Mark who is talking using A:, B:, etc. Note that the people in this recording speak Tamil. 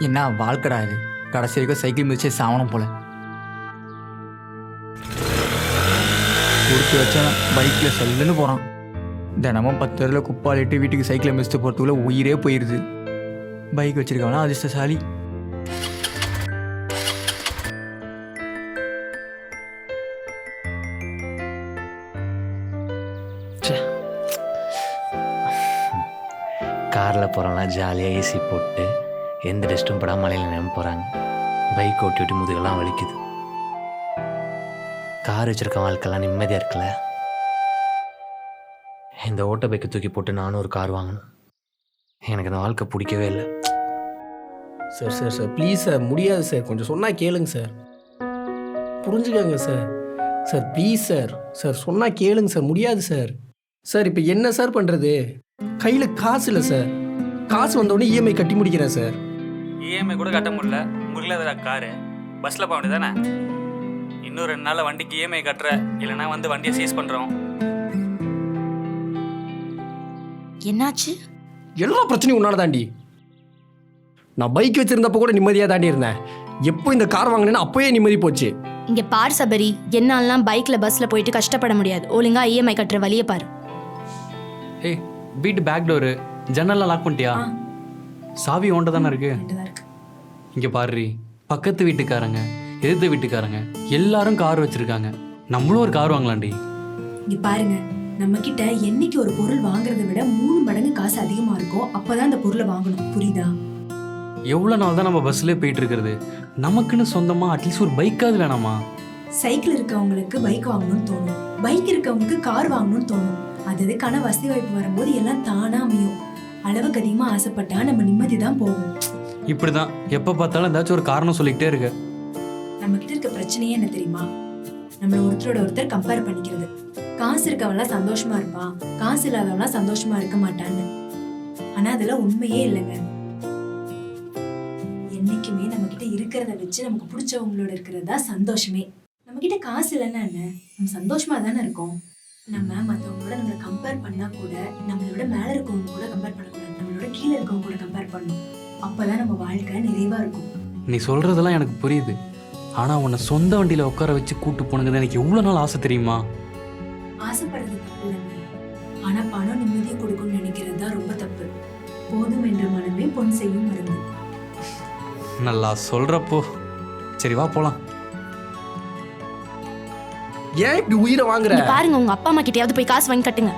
A: என்ன வாழ்க்கடா இது? கடைசி வரைக்கும் சைக்கிள் மிதிச்சே சாவணும் போல. கொடுத்து வச்சா பைக்கில் செல்லுன்னு போகிறான் தினமும் பத்து பேரில் குப்பாலிட்டு வீட்டுக்கு சைக்கிளை மிதித்து போகிறதுக்குள்ள உயிரே போயிடுது பைக் வச்சிருக்கவனா அதிர்ஷ்டசாலி.
B: காரில் போகிறோம்னா ஜாலியாக ஏசி போட்டு எந்த டஸ்ட்டும் படாமல் மலையில் நினைவு போகிறாங்க பைக் ஓட்டி ஓட்டி முதுகெல்லாம் வலிக்குது. கார் வச்சுருக்க வாழ்க்கைலாம் நிம்மதியாக இருக்குல்ல இந்த ஓட்ட பைக்கை தூக்கி போட்டு நானும் ஒரு கார் வாங்கணும். எனக்கு இந்த வாழ்க்கை பிடிக்கவே இல்லை.
C: Sir sir sir please sir முடியாது சார். கொஞ்சம் சொன்னால் கேளுங்க சார். புரிஞ்சுக்கங்க sir. Sir please sir. Sir சொன்னால் கேளுங்க சார். முடியாது சார். சார் இப்போ என்ன சார் பண்ணுறது கையில் காசு இல்லை சார். காசு வந்தோடனே இஎம்ஐ கட்டி முடிக்கிறேன் சார்.
D: இஎம்ஐ கூட கட்ட முடியல. உங்களுக்கு தான் காரு? பஸ்ஸில் போக வேண்டியதானே இன்னும் ரெண்டு நாளில் வண்டிக்கு இஎம்ஐ கட்டுற. இல்லைன்னா வந்து வண்டியை சீஸ் பண்ணுறோம்
E: என்னாச்சு?
C: எல்லா பிரச்சனையும் உன்னால தாண்டி. நான் பைக் வச்சிருந்தப்போ கூட நிம்மதியாக தாண்டி இருந்தேன். எப்போ இந்த கார் வாங்கினேன்னு அப்போயே நிம்மதி போச்சு.
E: இங்க பார் சபரி என்னாலாம் பைக்ல பஸ்ல போயிட்டு கஷ்டப்பட முடியாது. ஒழுங்கா இஎம்ஐ கட்டுற வழியை பாரு.
F: ஏய் வீட்டு பேக் டோரு ஜன்னல்லாம் லாக் பண்ணிட்டியா? சாவி ஓண்ட தானே இருக்கு இங்க பாருடி பக்கத்து வீட்டுக்காரங்க எதிர்த்த வீட்டுக்காரங்க எல்லாரும் கார் வச்சிருக்காங்க. நம்மளும் ஒரு கார் வாங்கலாம்டி.
G: இங்க பாருங்க. நம்ம கிட்ட என்னைக்கு ஒரு பொருள் வாங்குறதை விட மூணு மடங்கு காசு அதிகமா இருக்கோ அப்பதான் அந்த பொருளை வாங்கணும். புரியுதா?
F: எவ்வளோ நாள் தான் நம்ம பஸ்லேயே போயிட்டு இருக்கிறது நமக்குன்னு சொந்தமா அட்லீஸ்ட் ஒரு பைக்காவது வேணாமா?
G: சைக்கிள் இருக்கவங்களுக்கு பைக் வாங்கணும்னு தோணும். பைக் இருக்கவங்களுக்கு கார் வாங்கணும்னு தோணும். அது அதுக்கான வசதி வாய்ப்பு வரும்போது எல்லாம் தானா அமையும். அளவுக்கு அதிகமா ஆசைப்பட்டா நம்ம நிம்மதி தான் போகும்.
F: இப்படிதான். எப்போ பார்த்தாலும் ஏதாச்சும் ஒரு காரணம் சொல்லிக்கிட்டே இருக்க.
G: நம்ம கிட்ட இருக்க பிரச்சனையே என்ன தெரியுமா? நம்மள ஒருத்தரோட ஒருத்தர் கம்பேர் பண்ணிக்கிறது. காசு இருக்கவன்லாம் சந்தோஷமா இருப்பான். காசு இல்லாதவன்லாம் சந்தோஷமா இருக்க மாட்டான்னு. ஆனா அதெல்லாம் உண்மையே இல்லைங்க. என்னைக்குமே நம்ம கிட்ட இருக்கிறத வச்சு நமக்கு பிடிச்சவங்களோட இருக்கிறது தான் சந்தோஷமே. நம்ம கிட்ட காசு இல்லைன்னா என்ன? நம்ம சந்தோஷமா தானே இருக்கோம். நம்ம மற்றவங்களோட நம்மளை கம்பேர் பண்ணா கூட நம்மளோட மேல இருக்கவங்க கூட கம்பேர் பண்ணக்கூடாது. நம்மளோட கீழே இருக்கவங்க கூட கம்பேர் பண்ணணும். அப்பதான் நம்ம வாழ்க்கை நிறைவா இருக்கும்.
F: நீ சொல்றதெல்லாம் எனக்கு புரியுது. ஆனா உன்னை சொந்த வண்டியில உட்கார வச்சு கூட்டு போனுங்கிறது எனக்கு எவ்வளோ நாள் ஆசை தெரியுமா?
G: ஆசைப்படுறது தப்பு இல்லைங்க. ஆனா பணம் நிம்மதியை கொடுக்கும்னு நினைக்கிறது தான் ரொம்ப தப்பு. போதும் என்ற மனமே பொன் செய்யும் மருந்து.
F: நல்லா சொல்றப்போ. சரி வா போலாம்.
C: ஏன் இப்படி உயிரை வாங்குற?
E: பாருங்க உங்க அப்பா அம்மா கிட்டயாவது போய் காசு வாங்கி கட்டுங்க.